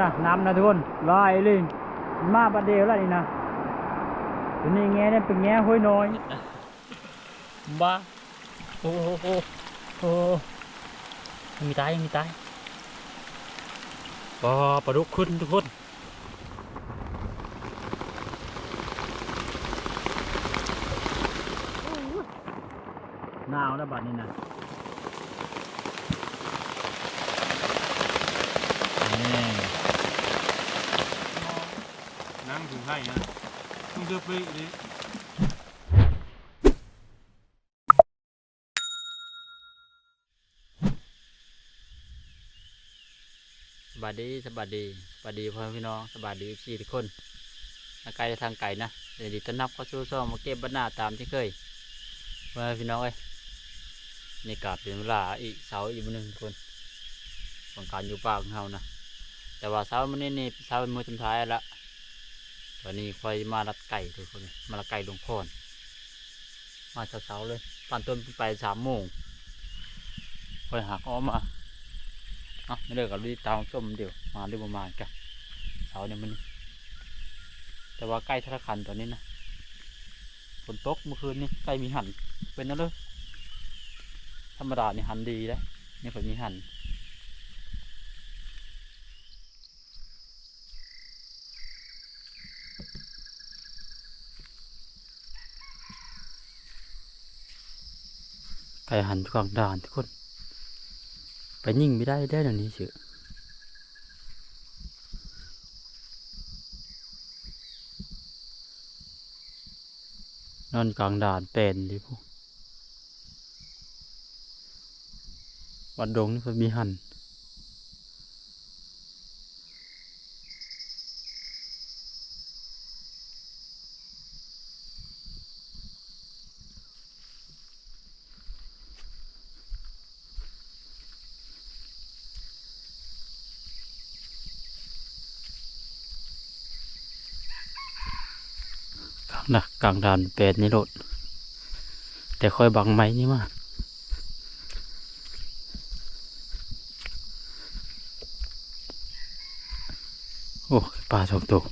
นะน้ำนะทุกคนลายเลยมันมาบัดเดียวแล้วนี่นะตัวนี้แง่เนี่ยเป็นแง่ห้วยน้อยบ้าโอ้โหโอ้โหยังมีตายยังมีตายปลาปลาดุกขึ้นทุกคนหนาวแล้วบัดนี้นะนี่ นั่งถึงให้นะต้องเดือไปดิสบายดีสบายดีสบายดีพ่อพี่น้องสบายดีพี่ทุกคนไกลทางไก่นะเดี๋ยวดีต้อนรับเข้าสู่ช่องมาเก็บบรรณาตามที่เคยพ่อพี่น้องเอ้ยนี่กลับเป็นเวลาอีกเสาอีกมือหนึ่งคนของการอยู่ป่าของเรานะแต่ว่าเสาร์มื้อนี้นี่เป็นเสาร์มื้อสุดท้ายแล้ วตอนนี้ค่อยมารัดไก่ทุกคน มารัดไก่หลวงพ่อมาเช้าๆเลยปั่นต้นไปสามโมงค่อยหักอ้อมมาเนาะไม่เลิกกับรีตามชมเดี๋ยวมาเรื่องประมาณกันเสาเนี่ยมัน แต่ว่าใกล้ธนาคารตอนนี้นะฝนตกเมื่อคืนนี่ใกล้มีหันเป็นนั่นเลยธรรมดานี่หันดีได้นี่ผมมีหัน ไก่หันกลางด่านทุกคน ไปยิงไม่ได้ได้เดี๋ยวนี้เสืออนอนกลางด่านเป็นดิพวกวัดดงนี่เพิ่นมีหันกลางนะกลางด่านแปดนี่โลด แต่ค่อยบังไม้นี่มาโอ้ปลาสองตัว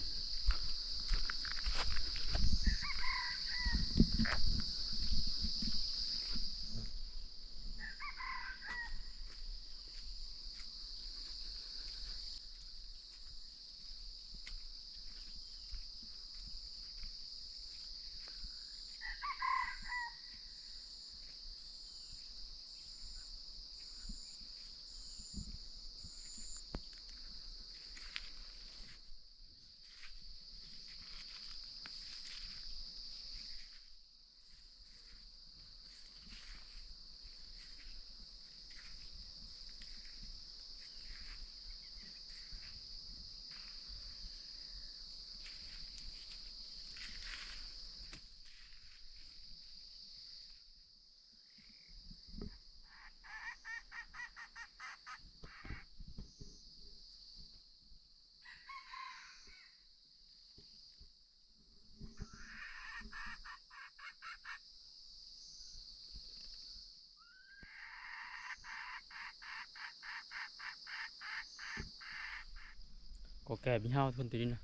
แก่พี่เฮาทุนตีนนะ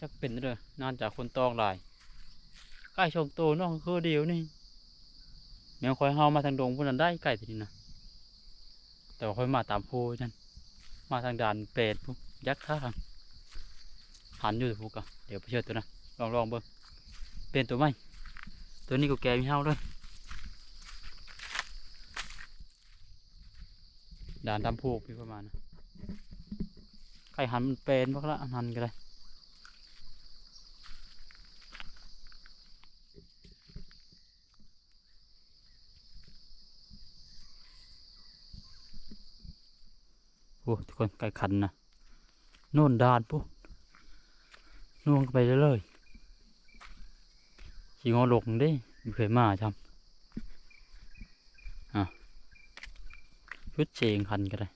จักเป็นเลยนานจากคนตองหลายใกล้ชมโตน้องคือเดียวนี่แมวคอยเฮามาทางดงพวกนั้นได้ใกล้ตีนนะแต่คอยมาตามโพนั่นมาทางด่านเป็ดพวกยักษ์ท่าหันอยู่พวกอะเดี๋ยวไปเชิญตัวนะลองลองเบิ่งเป็นตัวไหมตัวนี้ก็แก่พี่เฮาเลยด่านทำพูกพี่ประมาณนะ ไก่หันมันเป็นพักละหันก็ได้โอ้ทุกคนไก่ขันนะโน่นดานปุ๊น่วงไปเรื่อยขี่งอหลงด้มเคยมาจำอะชุดเชงคันก็ได้โอ้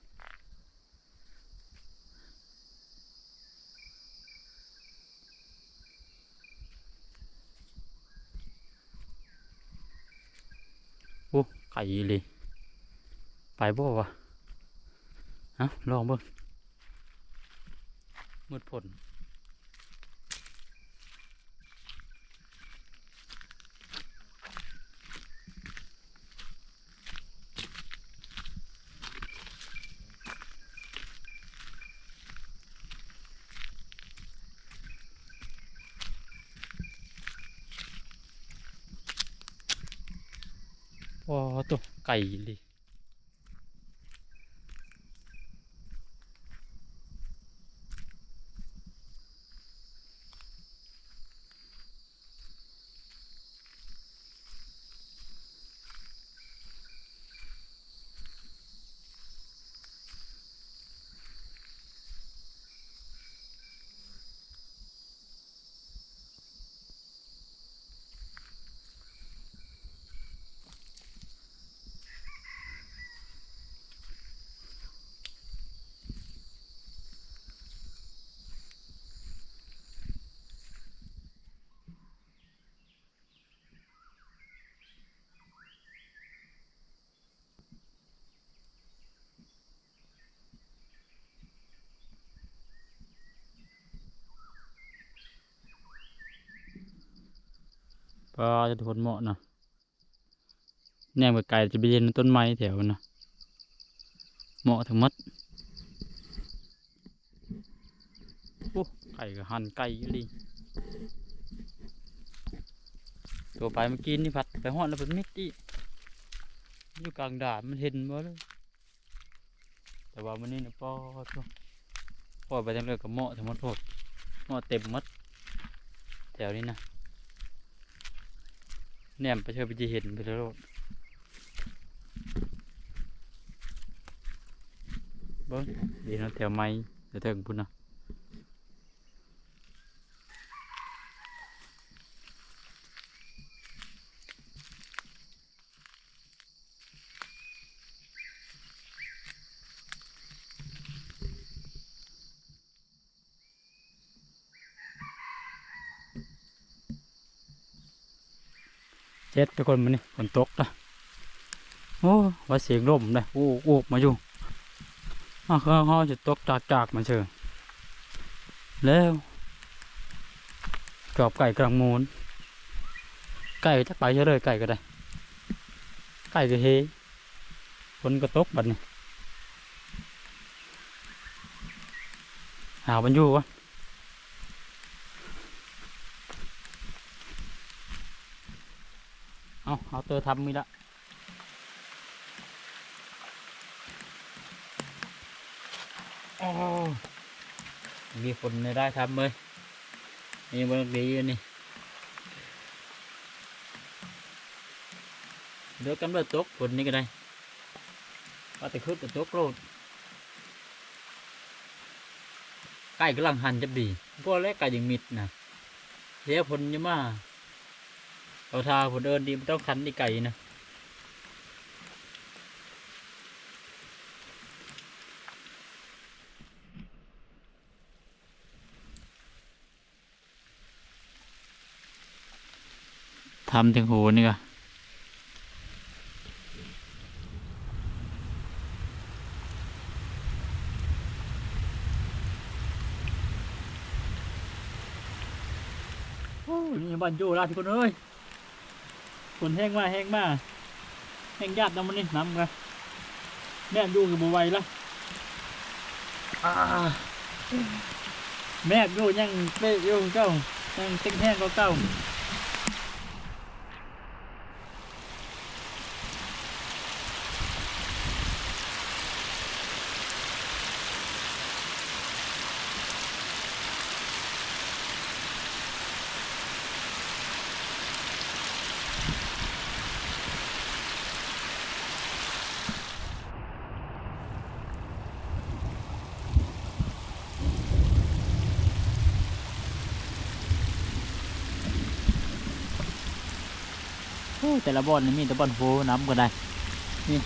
ไปเลยไปบ่วะเะลองเบิ่งมืดผล ว้าวตั ปลาจะทนเหมาะนะแนมกับไก่จะไปเย็นต้นไม้แถวนะเหมาะทั้งมัดโอ้ไก่ก็หันไก่อยู่ดิตัวไปเมื่อกี้นี่พัดไปห่อดแล้วเป็นมิดอีอยู่กลางด่านมันเห็นบ่เลยแต่ว่ามันนี่นะปอตัวปอไปทางเรือกับเหมาะทั้งหมดโทษเหมาะเต็มมัดแถวนี้นะ แนมไปเชื่อไปจีเห็นไปแล้วโลดเบิ้งดีเนาะแถวไม้เดี๋ยวเถิงพุ่นนะ เจ็ดทุกคนมันนี่ฝนตกนะโอ้ว่าเสียงลมเลยโอ้โอ้มาอยู่อะเขาเขาจะตกจากจากๆมาเชิงแล้วกรอบไก่กลางมูลไก่จะไปเฉยเลยไก่ก็ได้ ไก่ก็เฮฝนก็ตกบัดนี้หาบันอยู่วะ เอาเอาเตอ ทำมีละโอ้มีคนในได้ทำเลยนี่มันดีนี่เดี๋ยวกันเบิดตกฝนนี่ก็ได้ว่าแต่ขึ้นแต่ตกโลดไก่กำลังหันจะดีพวกแรกไก่ยังมิดนะเสียผลยังมา เอาทาผลเดินดีมันต้องคันที่ไก่นะทำถึงหูนี่ก็โอ้ยนี่บ้านอยู่ลาทุกคนเอ้ย ฝนแห้งมาแห้งมาแห้งยาดน้ำมันนี่น้ำกันแม่อยู่กับบัวไหวละอ่าแม่อยู่ยังเป๊ะอยู่เจ้ายังเต็งแห้งก็เก้า แต่ละบอลนี่มีแต่บอลโฟน้ำก็ได้ นี่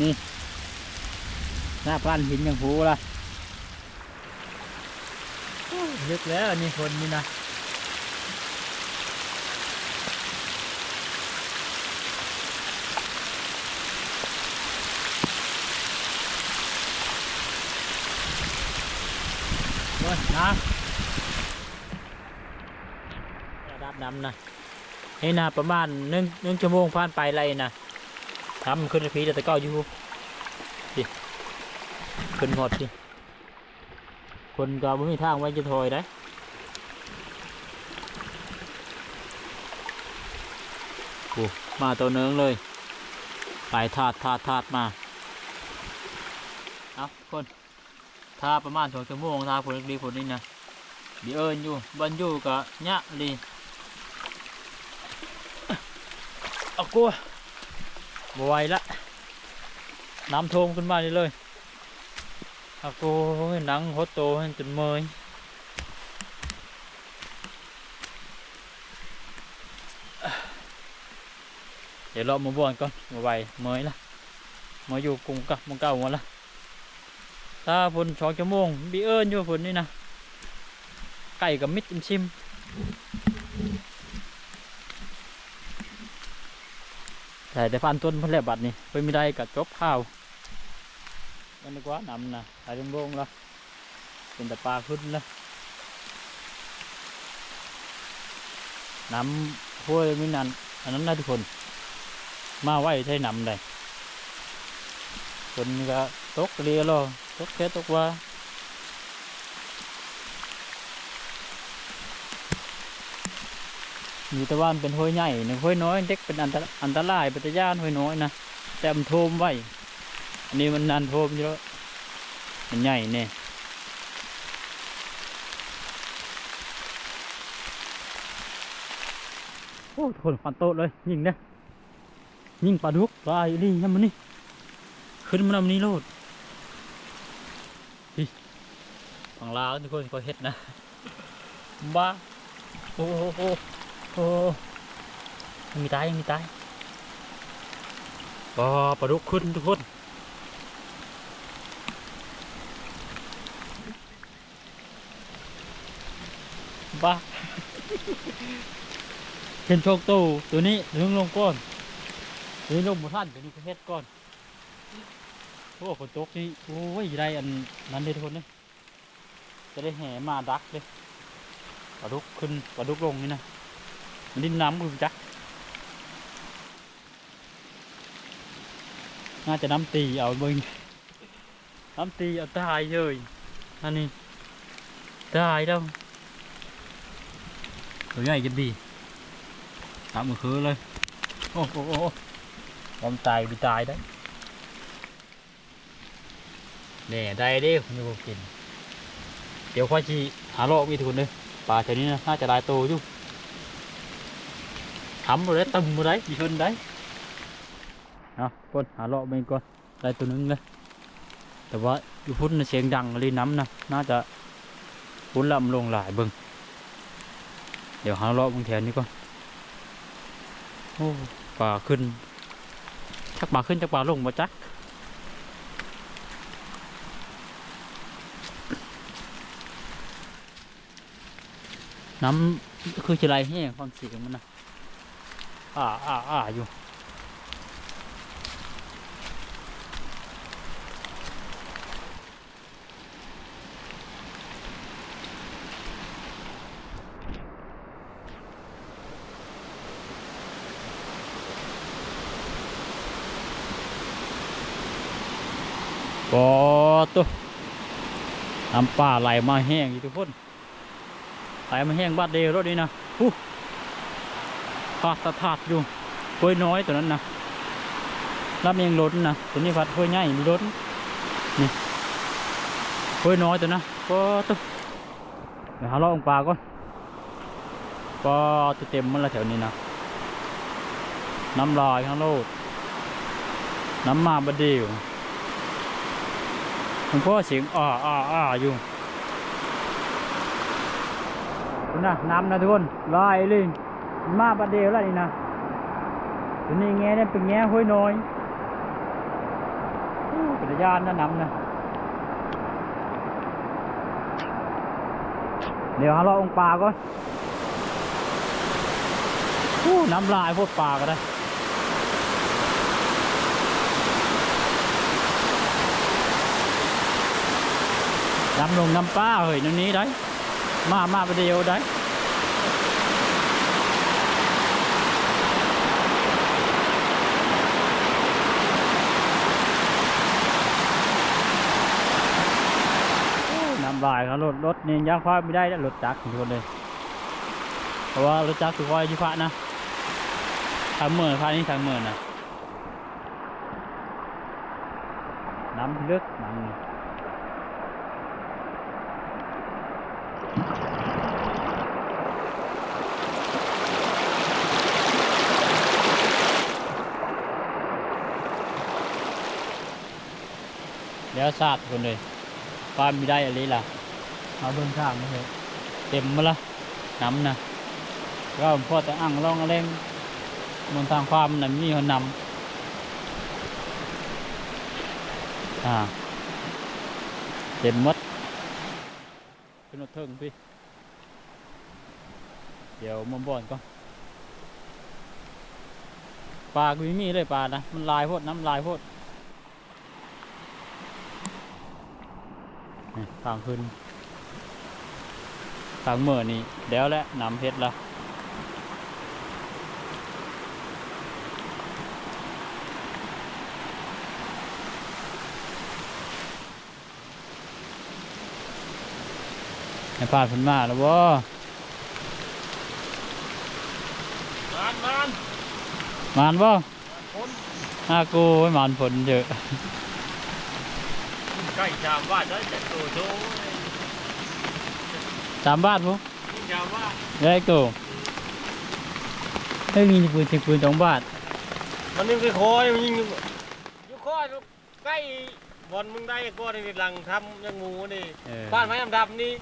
นี่หน้าพลานหินอย่างโฟละลึกแล้วอันนี่คนนี่นะโอ้ยนะระดับน้ำนะ นี่นะประมาณหนึ่งหนึ่งชั่วโมงผ่านไปไรนะทำขึ้นพีแต่ก้าอยู่สิขึ้นหมดสิคนก็ไม่มีทางไว้จะถอยได้โอ้มาตัวเนืองเลยไปทาดทาดทาดมาเอาคนถ้าประมาณสองชั่วโมงถ้าผลดีผลนี่นะดีเอิญอยู่บันอยู่กับยะลีเอา กลัวบไหวละ น้ำท่วมขึ้นมานี่เลยอากูหนังหดโตให้จนเมยเดี๋ยวเรามาบวนก่อนมาไหวเมยละมาอยู่กรุงกับมังเก่าหมดละถ้าฝนสองชั่วโมงบีเอิญอยู่ฝนนี่นะไก่กับมิดจิ้มชิม ใส่แต่ฟันต้นเพิ่นแลบัดนี้เพิ่นไม่ได้กับจบข้าวมันนึกว่านำนะใส่ลงลงละเป็นแต่ปลาขึ้นละน้ำห้วยมินันอันนั้นนะทุกคน มาไว้ใช้นำเลยคนก็ตกเรียรอตกแค่ตกว่า มีแตะวันเป็นห้วยใหญ่หนึ่งห้วยน้อยเด็กเป็นอันตรอันตรายปัจจานห้วยน้อยนะแต่มันโทมไว้อันนี้มันนันโทมอยู่แล้วมันใหญ่เนี่ยโอ้ทนฟันโตเลยยิงเนี่ยยิงปลาดุกปลาอยู่นี่ยังมันนี่ขึ้นมานำนี้โลดฮิฝั่งลาวทุกคนก็เฮ็ดนะบ้าโอ้โห โอ้โหโอ้โหยังมีตายยังมีตายปลาปลาดุกขึ้นทุกคนบ้าเห็นโชคตู้ตัวนี้ถึงลงก้อนนี่ลมบ่ท่านเดี๋ยวนี้ก็เฮ็ดก่อนโอ้ฝนตกนี่โอ้ยได้อันนั้นเลยทุกคนเนี่ยจะได้แห่มาดักเลยปลาดุกขึ้นปลาดุกลงนี่นะ มันดินน้ำคือจักน่าจะน้ำตีเอาเบิ่งน้ำตีเอาตายเลยอันนี้ตายแล้วตัวใหญ่กันดีตามมือคือเลย โอ้โหโอ้โหบอมตายไปตายได้เนี่ยได้ด้คุณจะกิน เดี๋ยวค่อยชีหาโลกมีทุนเลยปลาแถวนี้น่าจะหลายโตอยู่ ทำหมดเลยตึมหมดเลยมีชนได้เอาคนหาโลกไปก่อนได้ตัวนึงเลยแต่ว่าอยู่พุ่นเสียงดังเลยน้ำนะน่าจะพุ่นลำลงหลายบิ่งเดี๋ยวหาโลกบางแถวนี้ก่อนโอ้ปลาขึ้นจักปลาขึ้นจักปลาลงมาจักน้ำคือจะไรแห้งความเสียงมันนะ อ่าอ่าอ่าอยู่ปอตัวน้ำป่าไหลมาแห้งอยู่ทุกคนไหลมาแห้งบ้านเดียวรถนี้นะฮู้ ทาดสะทาดอยู่กล้วยน้อยตัวนั้นนะรับยังล้นนะตัวนี้พัดกล้วยใหญ่มีล้นนี่กล้วยน้อยตัวนะปอตัวเดี๋ยวหาลาะองปลาก่อนปอตัวเต็มมันละแถวนี้นะน้ำลายข้างโลด น้ำมาบดเดียวผมพ่อเสียงอ่าอ่าอ่าอยู่นะน้ำนะทุกคนลายเลย มาบัดเดียวแล้วนี่นะตัวนี้แง่เนี่ยเป็นแง่ห้วยน้อยเป็นยานนะน้ำนะ เดี๋ยวหาเราองปลาก่อนอู้น้ำลายพวกปลาก็ได้น้ำลงน้ำป้าเฮ้ยน้ำนี้ได้ มามาไปเดียวได้ำลายเขารถรถนี่ยังควายไม่ได้แล้วรถจักรทุกคนเลยเพราะว่ารถจักรคือควายชิพะนะทางเมืองพานี้ทางเมืองนะน้ำลึกน้ำเดี๋ยวสาดทุกคนเลย ควายไม่ได้อะไรล่ะเอาเบิ่งข้างนี่เลยเต็มมาละน้ำนะก็พ่อแต่อ่างร่องอะไรบนทางความนั้นมีคนนำอ่าเต็มหมดขึ้นรถเทิงพี่ เดี๋ยวมันบ่อนก่อนปลากูไม่มีเลยปลานะ มันลายโพดน้ำลายโพด ทางขึ้น ทางเมื่อนี่เดี๋ยวแหละน้ำเพชรละให้ปลาเพิ่นมาแล้วบ่มานมานมานบ่คนห้ากูไว้มานผลเยอะ ใกล้จามว่าได้จะโตโตสามบาทปุ๊จามว่าได้กูเฮ้ยมีปืนเชียงปืนสองบาทมันนี่คือคอยมันยิงอยู่คอยใกล้บอลมึงได้ก็ในหลังทำยังงูนี่เออบ้านไม้ดำๆนี่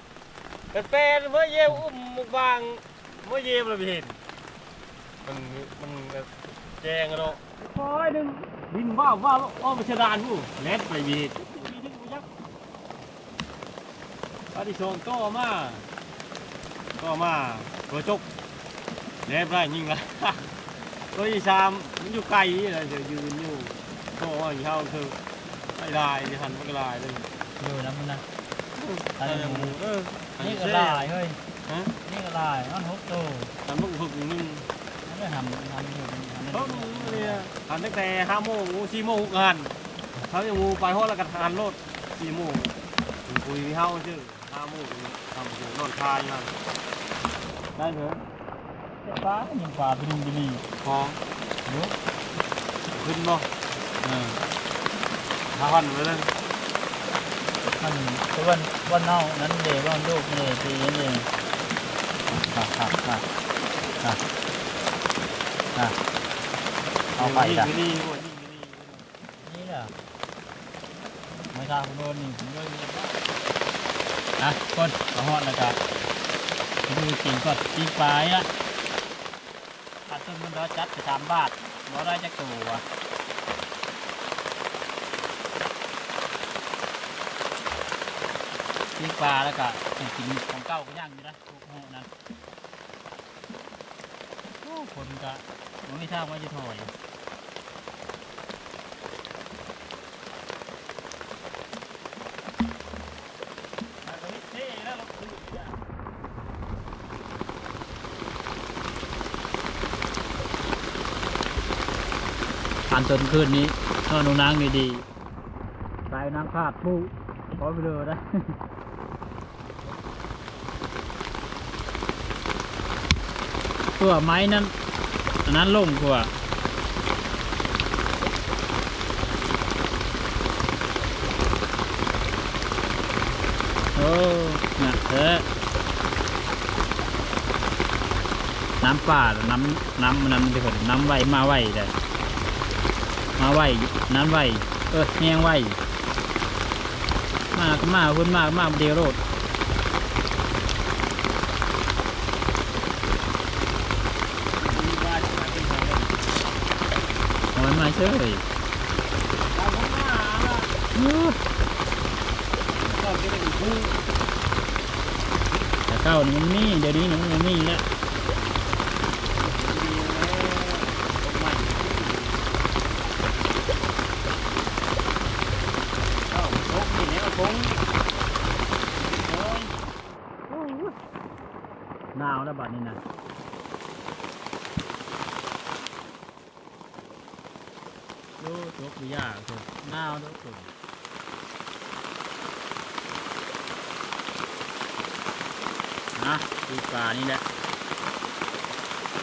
เป็นเป็นเมื่อเยวอุ้มมุกบางเมื่อเยวเราไปเห็นมันมันแจงกันเนาะคอยดึงดินว่าว่าอ้อมไปชะดานผู้เล็ดไปบีด ปฏิชงก็มาก็มาตัวจกเล็บไรยิงละตัวที่สามมันอยู่ไกลนี่เลยเดี๋ยวยืนอยู่ก็ว่าอย่างเท่าคือไอ้ลายจะหันมันก็ลายเลยอยู่น้ำมันนะอันนี้เอออันี่ก็เซ่ลายเฮ้ยฮะนี่ก็ลายมันหกตัวทำมึงฝึกหนึ่งนั่นได้ทำทำอยู่ทำเขาเนี่ยทำตั้งแต่ห้าโมงงูสี่โมงงานเขาจะงูไปห้องแล้วกันทานรถสี่โมงถึงคุยเฮาชื่อ ห้าโมงทำอยู่นอนคายมันได้เหรอปลายิงปลาไปลุงไปนี่พอลุกขึ้นบ่เออห้าพันไปเลยท่านตัววันวันเน่านั้นเดวันลูกนี่ปีนี้เองฮ่าฮ่าฮ่าฮ่าฮ่าเอาไปยิจ้ะงนี่ยิงนี่นี่แหละไม่ทราบคุณโดนนี่ผมเลย นะคนเอาหอดแล้วกันดูจริงก่อนจริงปลายละขาดต้นมันร้อยจัดไปสามบาทร้อยได้จะตัวจริงปลาแล้วก็อย่างกินของเก่าก็ย่างอยู่นะพวกโหนั้นโอ้คนก็มันไม่ทราบว่าจะถอย ผ่านจนคืนนี้นอนหนูนางดีๆสายนางพาดผู้ขอไปเลยได้ตัวไม้นั้นอันนั้นล่มกว่าโอ้น่ะเออน้ำป่าน้ำน้ำน้ำที่เขาน้ำไหวมาไหวได้าไหวน้ำไหวเออแหงไหวมากมาเพุ่นมากมากเดียวโรดโอ้ยมาเฉยอื้อแต่เก้านี่มันมีเดี๋ยวนี้นี่มันมีแล้ว หนาวแล้วบัดนี้นะดูตกดียากคือหนาวทุกคน นะดูปลานี่แหละ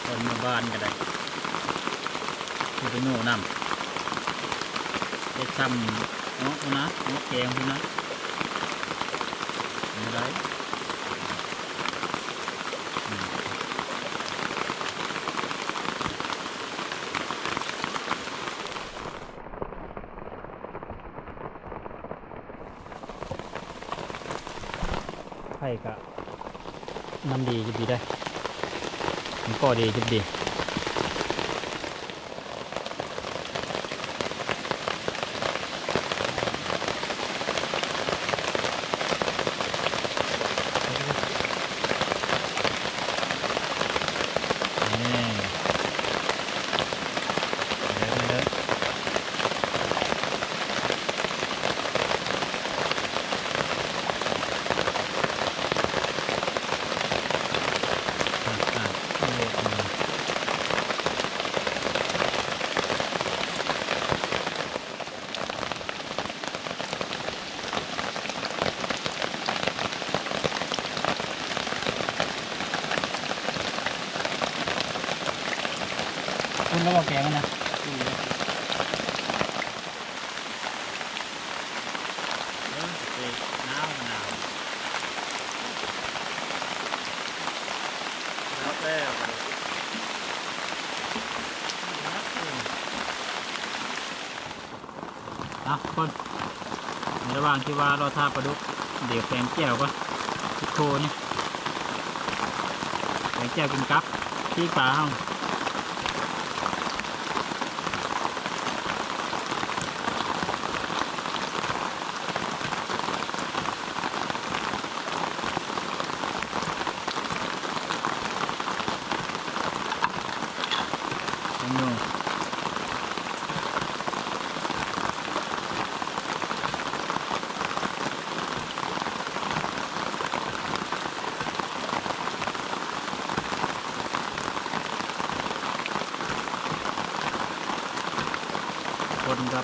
คนมาบ้านก็ได้คือไปโน่นำเด็ดซ้ำเนาะนะเนาะแกงพุ่นะไม่ได้ไผ่กะ น้ำดีจะดีได้มันก็ดีจะดีนี่เดินเดินอะอะนี่อืมคุณแล้วบอกแก งมันนะเด็กหนาวแล้วอะคนในระหว่างที่ว่าเราทาปลาดุกเดี๋ยวแกงแก้วก็พิโคนี่แกงแก้วกินกับที่ปลาเฮา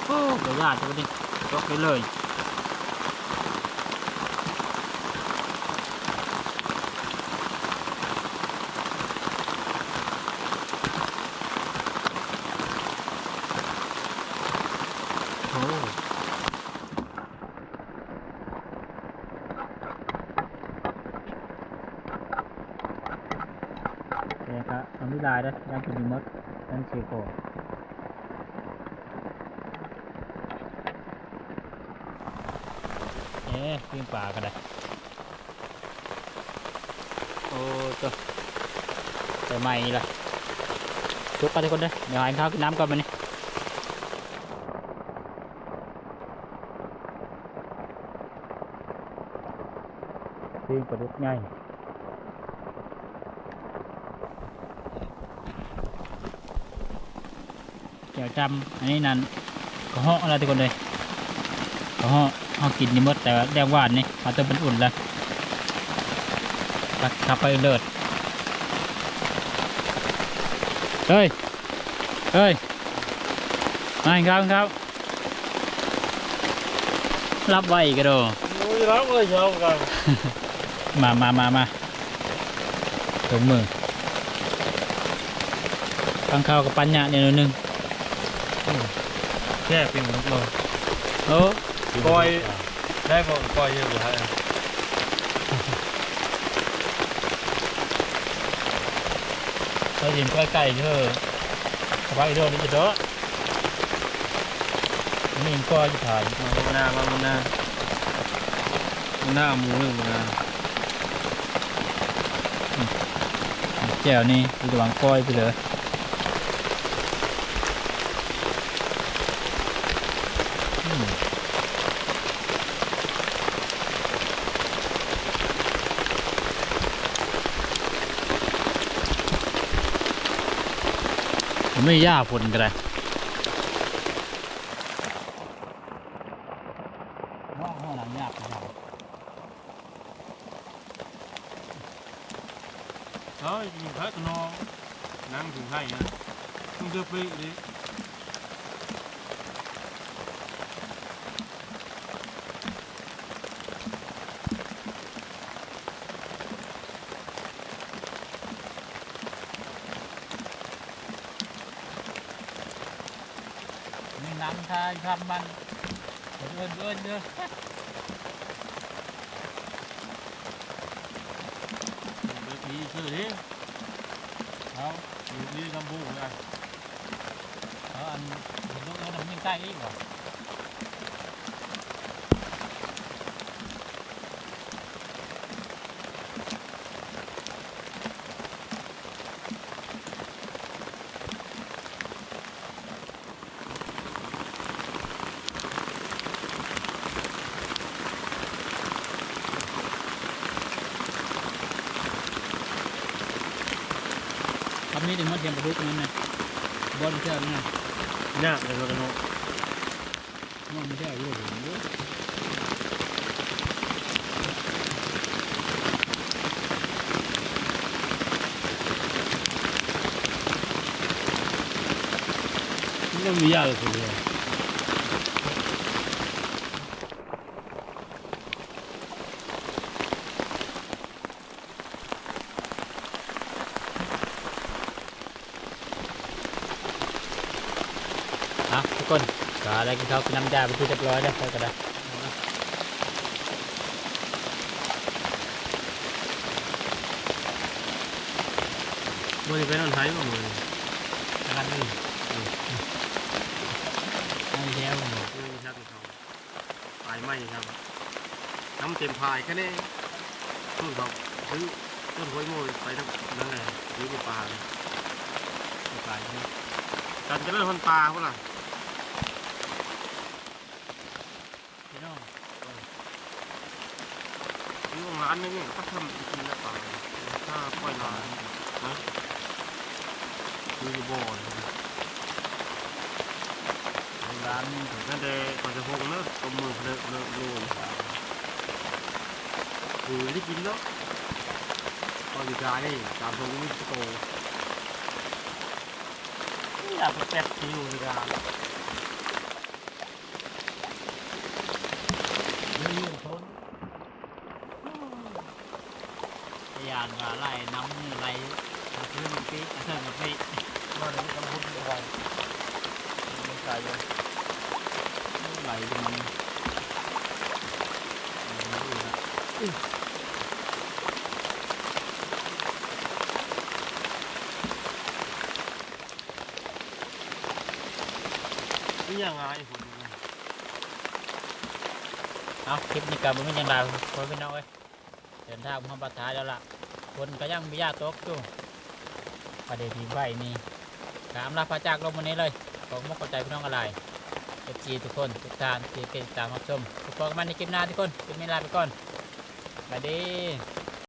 โอ้กระยาดจะไปดิยกไปเลยเนี่ยครับทำวิลายได้ยังกินมีมดนั่นคือโก เอ๊ะปิ้งปลาก็ได้โอ้ตัวแต่ใหม่นี่ละทุกกันทุกคนเด้อเดี๋ยวหาข้าวกินน้ำก่อนมานี่ปิ้งปลาดุกใหญ่เดี๋ยวจำอันนี้นั่นกระเหาะอะไรทุกคนเลย กระเหาะเอากินนี่หมดแต่ว่าแดงหวานนี่มาตัวเป็นอุ่นแล้วตักขับไปเลิศเฮ้ยเฮ้ยมาอีกครับครับ รับไว้อีกกระโดโอ้ยรับเลยชอบกันมามามามาถุงมือฟังข้าวกับปัญญาเนี่ยหน่อยหนึงแค่เป็นลูกเราโอ้ ปล่อย ได้บ่ปล่อยเยอะเลยฮะเราเห็นใกล้ๆเธอสบายเด้อนี่จะเด้อนี่ก็จะถ่ายมามุนามามุนามุนาหมูหนึ่งมุนาแก้วนี่ระว่างก้อยไปเลย ไม่ย่าผลกันเลยห้องห้องหลังยากจังเฮ้ยยิงพักนองนั่งถึงให้นะมึงจะไปดิมีน้ำ ทำมันเอินเอินเอินเดือด็กดีชื่อดิเอาอยู่ดีกำพูเลยเอาอันเห็นลูกเอินมันยังใกล้อีกเหรอ ถึงมันเทียมประดุกนั่นไงบอลเชื่อมั้ยเนี่ยเดี๋ยวเราจะโน้มันไม่ใช่อายุผมด้วยไม่มียาเลยสิเนี่ยอะทุกคนก็อะ ไรกินข้าวกินน้ำยาไปที่เรียบร้อยแล้วไปกันนะมันจะเป็นอันไทยมั้งมึงกันเลยไม่เที่ยวไม่มีชักเขาตายไหมครับ น้ำเต็มพายแค่นี้ต้นเขาซื้อต้นห้วยโม่ไปทั้งนั่นแหละซื้อในปลาเลยตายนี่กันจะเล่นคนปลาเปล่า พี่น้อง ซื้อของร้านนึงเนี่ยก็ทำอีกินแล้วปลาถ้าปล่อยร้านนะซื้ออยู่บ่อลยร้านนี้นั่นแต่ก่อนจะพงเนอะตบมือเพลินเพลินโลนคือได้กินแล้วตอนอยู่กานี่ตามทงนี่โตอยากไปแป๊บที่อยู่ในกาเรื่องทนพยานว่าไล่น้ำนี่ไล่เรื่องมันปีเรื่องมันปี ว่าในนี้กำลังพูดอะไรไม่ใช่เลย ไหลมัน นี่ ยังไงเอาคลิปนี้กับมันยังไงคนพี่น้องเอ้ยเดินทางมาประทายแล้วล่ะ คนก็ยังมีญาติตกอยู่ประเดี๋ยวมีใบมีกามลาพระจากลงวันนี้เลยขอมกเข้าใจพี่น้องอะไรเอฟซีทุกคนทุกท่านที่ติดตามรับชมทุกคนกันมาในคลิปหน้าทุกคนคลิปนี้ลาไปก่อนสวัสดี